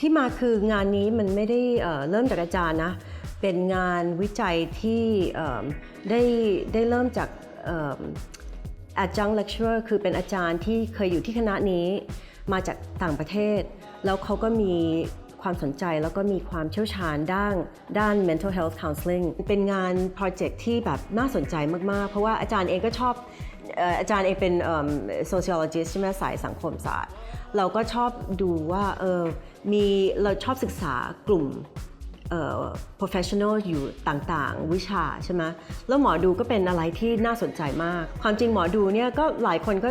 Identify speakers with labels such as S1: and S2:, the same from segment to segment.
S1: ที่มาคืองานนี้มันไม่ได้เริ่มจากอาจารย์นะ เป็นงานวิจัยที่ได้ได้เริ่มจากอิ่ม adjunct lecturer คือเป็นอาจารย์ที่เคยอยู่ที่คณะนี้มาจากต่างประเทศ แล้วเขาก็มีความสนใจแล้วก็มีความเชี่ยวชาญด้านด้าน mental health counseling เป็นงานโปรเจกต์ที่แบบน่าสนใจมาก ๆ เพราะว่าอาจารย์เองก็ชอบ อาจารย์เองเป็น sociologist ใช่ไหมสายสังคมศาสตร์ เราก็ชอบดูว่าเออมีเราชอบศึกษากลุ่มเอ่อ professional อยู่ต่างๆ วิชาใช่ไหมแล้วหมอดูก็เป็นอะไรที่น่าสนใจมาก ความจริงหมอดูเนี่ยก็หลายคนก็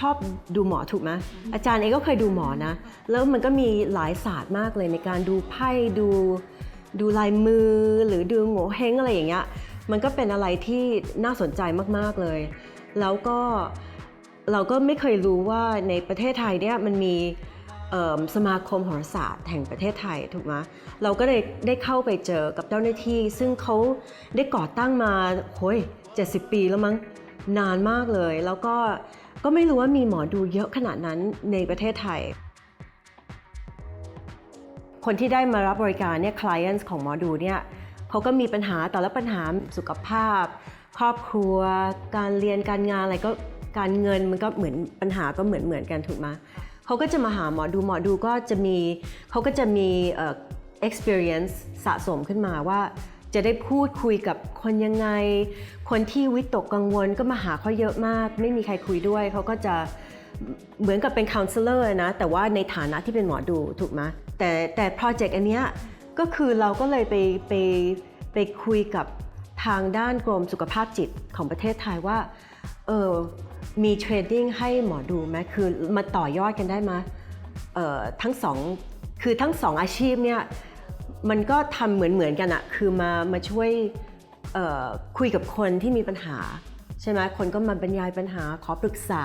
S1: ชอบดูหมอถูกไหมอาจารย์เองก็เคยดูหมอนะ แล้วมันก็มีหลายศาสตร์มากเลยในการดูไพ่ดูดูลายมือหรือดูโง่เฮงอะไรอย่างเงี้ยมันก็เป็นอะไรที่น่าสนใจมาก ๆ เลย แล้วก็เราก็ไม่เคยรู้ว่าในประเทศไทยเนี่ยมันมีสมาคมโหราศาสตร์แห่งประเทศไทยถูกไหมเราก็เลยได้เข้าไปเจอกับเจ้าหน้าที่ ซึ่งเขาได้ก่อตั้งมาโห้ย70 ปีแล้วมั้งนานมากเลย แล้วก็ก็ไม่รู้ว่ามีหมอดูเยอะขนาดนั้นในประเทศไทย คนที่ได้มารับบริการเนี่ย clients ของหมอดูเนี่ยเขาก็มีปัญหาแต่ละปัญหาสุขภาพ ครอบครัว การเรียนการงานอะไรก็การเงินมันก็เหมือนปัญหาก็เหมือนเหมือนกันถูกไหมเขาก็จะมาหาหมอดูหมอดูก็จะมีเขาก็จะมีเอ่อ experience สะสมขึ้นมาว่า จะได้พูดคุยกับคนยังไง คนที่วิตกกังวลก็มาหาเขาเยอะมาก ไม่มีใครคุยด้วยเขาก็จะเหมือนกับเป็น counselor นะแต่ว่าในฐานะที่เป็นหมอดูถูกไหมแต่แต่โปรเจกต์อันเนี้ยก็คือเราก็เลยไปไปไปคุยกับ ทางด้านกรมสุขภาพจิตของประเทศไทยว่าเออมีเทรนนิ่งให้หมอดูไหมคือมาต่อยอดกันได้ไหมเออทั้งสองคือทั้งสองอาชีพเนี่ยมันก็ทำเหมือนเหมือนๆกันอะคือมามาช่วยคุยกับคนที่มีปัญหาใช่ไหมคนก็มาบรรยายปัญหาขอปรึกษา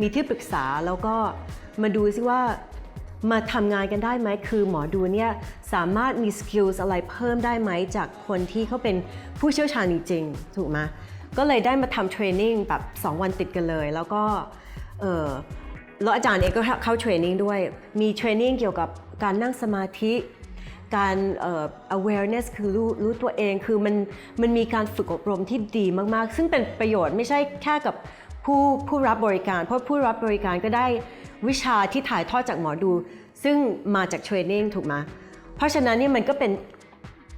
S1: มีที่ปรึกษาแล้วก็มาดูซิว่า มาทำงานกันได้ไหม คือหมอดูเนี่ยสามารถมีสกิลอะไรเพิ่มได้ไหม จากคนที่เขาเป็นผู้เชี่ยวชาญจริงๆถูกไหมก็เลยได้มาทำเทรนนิ่งแบบ 2 วันติดกันเลย แล้วก็เออแล้วอาจารย์เองก็เข้าเทรนนิ่งด้วย มีเทรนนิ่งเกี่ยวกับการนั่งสมาธิ การ awareness คือรู้รู้ตัวเอง คือมันมันมีการฝึกอบรมที่ดีมากๆ ซึ่งเป็นประโยชน์ไม่ใช่แค่กับ ผู้ผู้รับบริการ เพราะผู้รับบริการก็ได้วิชาที่ถ่ายทอดจากหมอดู ซึ่งมาจากเทรนนิ่งถูกไหมเพราะฉะนั้นนี่มันก็เป็น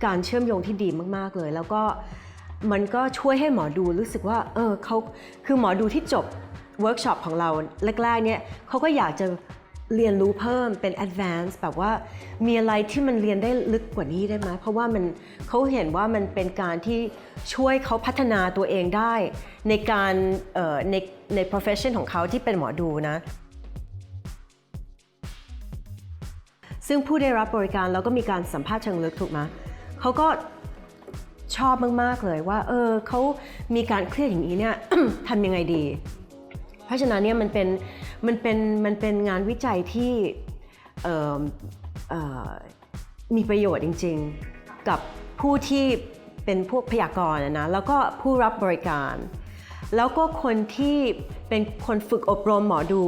S1: การเชื่อมโยงที่ดีมาก ๆ เลย แล้วก็มันก็ช่วยให้หมอดูรู้สึกว่าเออเขาคือหมอดูที่จบเวิร์กช็อปของเราแรกๆเนี่ยเขาก็อยากจะ เรียนรู้เพิ่มเป็น advance แบบว่ามีอะไรที่มันเรียนได้ลึกกว่านี้ได้ไหมเพราะว่ามันเขาเห็นว่ามันเป็นการที่ช่วยเขาพัฒนาตัวเองได้ ในการในใน profession ของเขาที่เป็นหมอดูนะ ซึ่งผู้ได้รับบริการเราก็มีการสัมภาษณ์เชิงลึกถูกไหมเขาก็ชอบมาก ๆ เลยว่า เออเขามีการเครียดอย่างนี้เนี่ยทำยังไงดี เพราะฉะนั้นเนี่ยมันเป็นมันเป็นมันเป็นงานวิจัยที่มีประโยชน์จริง ๆ กับผู้ที่เป็นพวกพยากรณ์นะแล้วก็ผู้รับบริการ แล้วก็คนที่เป็นคนฝึกอบรมหมอดู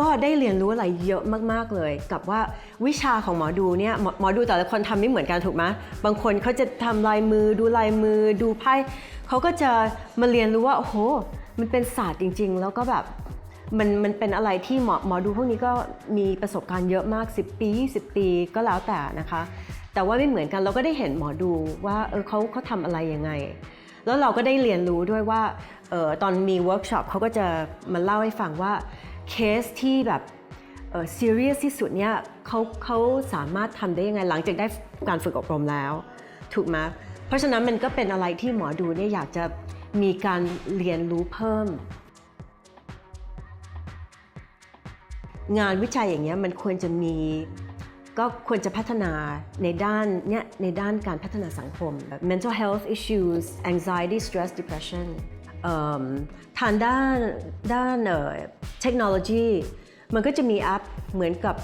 S1: ก็ได้เรียนรู้อะไรเยอะมากๆเลย กับว่าวิชาของหมอดูเนี่ยหมอหมอดูแต่ละคนทำไม่เหมือนกันถูกไหมบางคนเขาจะทำลายมือดูลายมือดูไพ่เขาก็จะมาเรียนรู้ว่าโอ้โห มันเป็นศาสตร์จริง ๆ แล้วก็แบบมันมันเป็นอะไรที่หมอหมอดูพวกนี้ก็มีประสบการณ์เยอะมาก 10 ปี 20 ปีก็แล้วแต่นะคะ แต่ว่าไม่เหมือนกันเราก็ได้เห็นหมอดูว่าเออเขาเขาทำอะไรยังไง แล้วเราก็ได้เรียนรู้ด้วยว่าเออตอนมีเวิร์กช็อปเขาก็จะมาเล่าให้ฟังว่าเคสที่แบบเออซีเรียสที่สุดเนี่ยเขาเขาสามารถทำได้ยังไงหลังจากได้การฝึกอบรมแล้ว ถูกไหมเพราะฉะนั้นมันก็เป็นอะไรที่หมอดูเนี่ยอยากจะ มีการเรียนรู้เพิ่ม งานวิจัยอย่างเงี้ยมันควรจะมี ก็ควรจะพัฒนาในด้านเนี้ยในด้านการพัฒนาสังคมแบบ mental health issues anxiety stress depression ทางด้านด้านเอ่อเทคโนโลยีมันก็จะมีแอปเหมือนกับ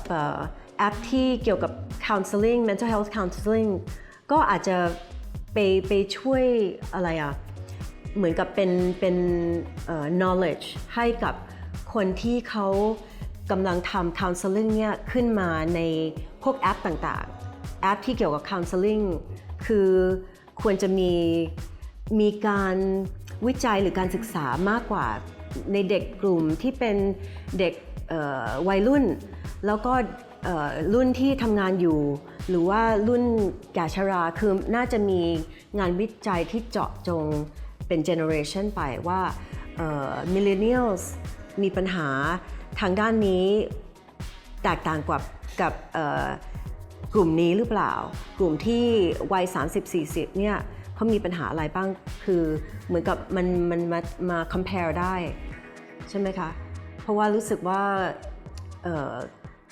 S1: แอปที่เกี่ยวกับ counseling mental health counseling ก็อาจจะไปไปช่วยอะไรอะ เหมือนกับเป็นเป็น knowledge ให้กับคนที่เขากำลังทำ counseling เนี่ยขึ้นมาในพวกแอปต่างๆ แอปที่เกี่ยวกับ counseling คือควรจะมีมีการวิจัยหรือการศึกษามากกว่าในเด็กกลุ่มที่เป็นเด็กวัยรุ่น แล้วก็รุ่นที่ทำงานอยู่ หรือว่ารุ่นแก่ชราคือน่าจะมีงานวิจัยที่เจาะจง เป็นเจเนอเรชันไปว่ามิเลเนียลมีปัญหาทางด้านนี้แตกต่างกว่ากับเอ่อกลุ่มนี้หรือเปล่า กลุ่มที่วัย 30-40 เนี่ยเขามีปัญหาอะไรบ้างคือเหมือนกับมันมันมามา compare ได้ ใช่ไหมคะ เพราะว่ารู้สึกว่าเอ่อ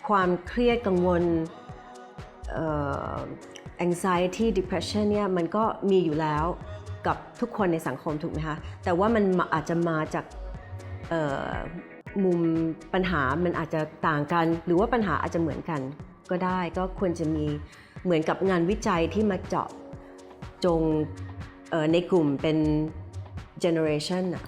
S1: ความเครียดกังวลเอ่อ anxiety depression เนี่ยมันก็มีอยู่แล้ว กับทุกคนในสังคมถูกไหมคะแต่ว่ามันอาจจะมาจากมุมปัญหามันอาจจะต่างกัน หรือว่าปัญหาอาจจะเหมือนกันก็ได้ก็ควรจะมีเหมือนกับงานวิจัยที่มาเจาะจงในกลุ่มเป็น generation อะ